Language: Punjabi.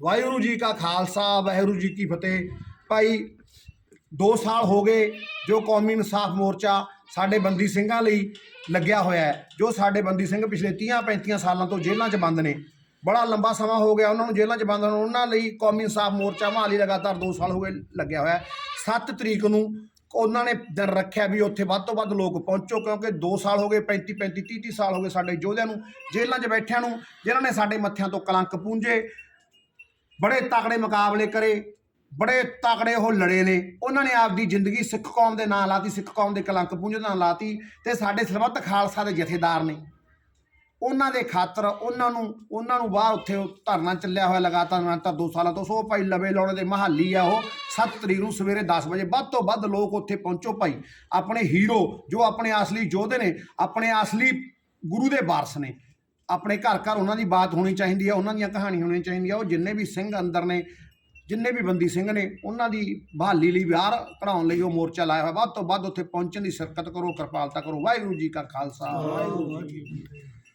ਵਾਹਿਗੁਰੂ ਜੀ ਕਾ ਖਾਲਸਾ, ਵਾਹਿਗੁਰੂ ਜੀ ਕੀ ਫਤਿਹ। ਭਾਈ 2 ਸਾਲ ਹੋ ਗਏ ਜੋ ਕੌਮੀ ਇਨਸਾਫ ਮੋਰਚਾ ਸਾਡੇ ਬੰਦੀ ਸਿੰਘਾਂ ਲਈ ਲੱਗਿਆ ਹੋਇਆ ਹੈ, ਜੋ ਸਾਡੇ ਬੰਦੀ ਸਿੰਘ ਪਿਛਲੇ 30 35 ਸਾਲਾਂ ਤੋਂ ਜੇਲ੍ਹਾਂ 'ਚ ਬੰਦ ਨੇ। ਬੜਾ ਲੰਬਾ ਸਮਾਂ ਹੋ ਗਿਆ ਉਹਨਾਂ ਨੂੰ ਜੇਲ੍ਹਾਂ 'ਚ ਬੰਦ ਨੂੰ। ਉਹਨਾਂ ਲਈ ਕੌਮੀ ਇਨਸਾਫ ਮੋਰਚਾ ਮਹਾਲੀ ਲਗਾਤਾਰ 2 ਸਾਲ ਹੋ ਗਏ ਲੱਗਿਆ ਹੋਇਆ ਹੈ। 7 ਤਰੀਕ ਨੂੰ ਉਹਨਾਂ ਨੇ ਦਿਨ ਰੱਖਿਆ ਵੀ ਉੱਥੇ ਵੱਧ ਤੋਂ ਵੱਧ ਲੋਕ ਪਹੁੰਚੋ, ਕਿਉਂਕਿ 2 ਸਾਲ ਹੋ ਗਏ 35 35 30 30 ਸਾਲ ਹੋ ਗਏ ਸਾਡੇ ਯੋਧਿਆਂ ਨੂੰ ਜੇਲ੍ਹਾਂ 'ਚ ਬੈਠਿਆਂ ਨੂੰ, ਜਿਨ੍ਹਾਂ ਨੇ ਸਾਡੇ ਮੱਥਿਆਂ ਤੋਂ ਕਲੰਕ ਪੂੰਝੇ ਬੜੇ ਤਕੜੇ ਮੁਕਾਬਲੇ ਕਰੇ, ਬੜੇ ਤਕੜੇ ਉਹ ਲੜੇ ਨੇ। ਉਹਨਾਂ ਨੇ ਆਪਦੀ ਜ਼ਿੰਦਗੀ ਸਿੱਖ ਕੌਮ ਦੇ ਨਾਂ ਲਾਤੀ, ਸਿੱਖ ਕੌਮ ਦੇ ਕਲੰਕ ਪੂੰਝੇ ਦੇ ਨਾਂ ਲਾਤੀ ਤੇ ਸਾਡੇ ਸਰਬੱਤ ਖਾਲਸਾ ਦੇ ਜਥੇਦਾਰ ਨੇ। ਉਹਨਾਂ ਦੇ ਖਾਤਰ ਉਹਨਾਂ ਨੂੰ ਉਹਨਾਂ ਨੂੰ ਬਾਹਰ ਉੱਥੇ ਉਹ ਧਰਨਾ ਚੱਲਿਆ ਹੋਇਆ ਲਗਾਤਾਰ ਨਿਰੰਤਰ 2 ਸਾਲਾਂ ਤੋਂ ਸੋ ਭਾਈ ਲਵੇ ਲਾਉਣੇ ਦੇ ਮਹਾਲੀ ਆ ਉਹ। 7 ਤਰੀਕ ਨੂੰ ਸਵੇਰੇ 10 ਵਜੇ ਵੱਧ ਤੋਂ ਵੱਧ ਲੋਕ ਉੱਥੇ ਪਹੁੰਚੋ ਭਾਈ। ਆਪਣੇ ਹੀਰੋ ਜੋ ਆਪਣੇ ਅਸਲੀ ਯੋਧੇ ਨੇ, ਆਪਣੇ ਅਸਲੀ ਗੁਰੂ ਦੇ ਵਾਰਸ ਨੇ। ਆਪਣੇ ਘਰ ਘਰ ਉਹਨਾਂ ਦੀ ਬਾਤ ਹੋਣੀ ਚਾਹੀਦੀ ਹੈ ਉਹਨਾਂ ਦੀਆਂ ਕਹਾਣੀਆਂ ਹੋਣੀਆਂ ਚਾਹੀਦੀਆਂ, ਉਹ ਜਿੰਨੇ ਵੀ ਸਿੰਘ ਅੰਦਰ ਨੇ, ਜਿੰਨੇ ਵੀ ਬੰਦੀ ਸਿੰਘ ਨੇ, ਉਹਨਾਂ ਦੀ ਬਹਾਲੀ ਲਈ ਬਾਹਰ ਕਢਾਉਣ ਲਈ ਉਹ ਮੋਰਚਾ ਲਾਇਆ ਹੋਇਆ, ਵੱਧ ਤੋਂ ਵੱਧ ਉੱਥੇ ਪਹੁੰਚਣ ਦੀ ਸ਼ਿਰਕਤ ਕਰੋ, ਕਿਰਪਾਲਤਾ ਕਰੋ, ਵਾਹਿਗੁਰੂ ਜੀ ਕਾ ਖਾਲਸਾ, ਵਾਹਿਗੁਰੂ ਜੀ ਕੀ ਫਤਿਹ।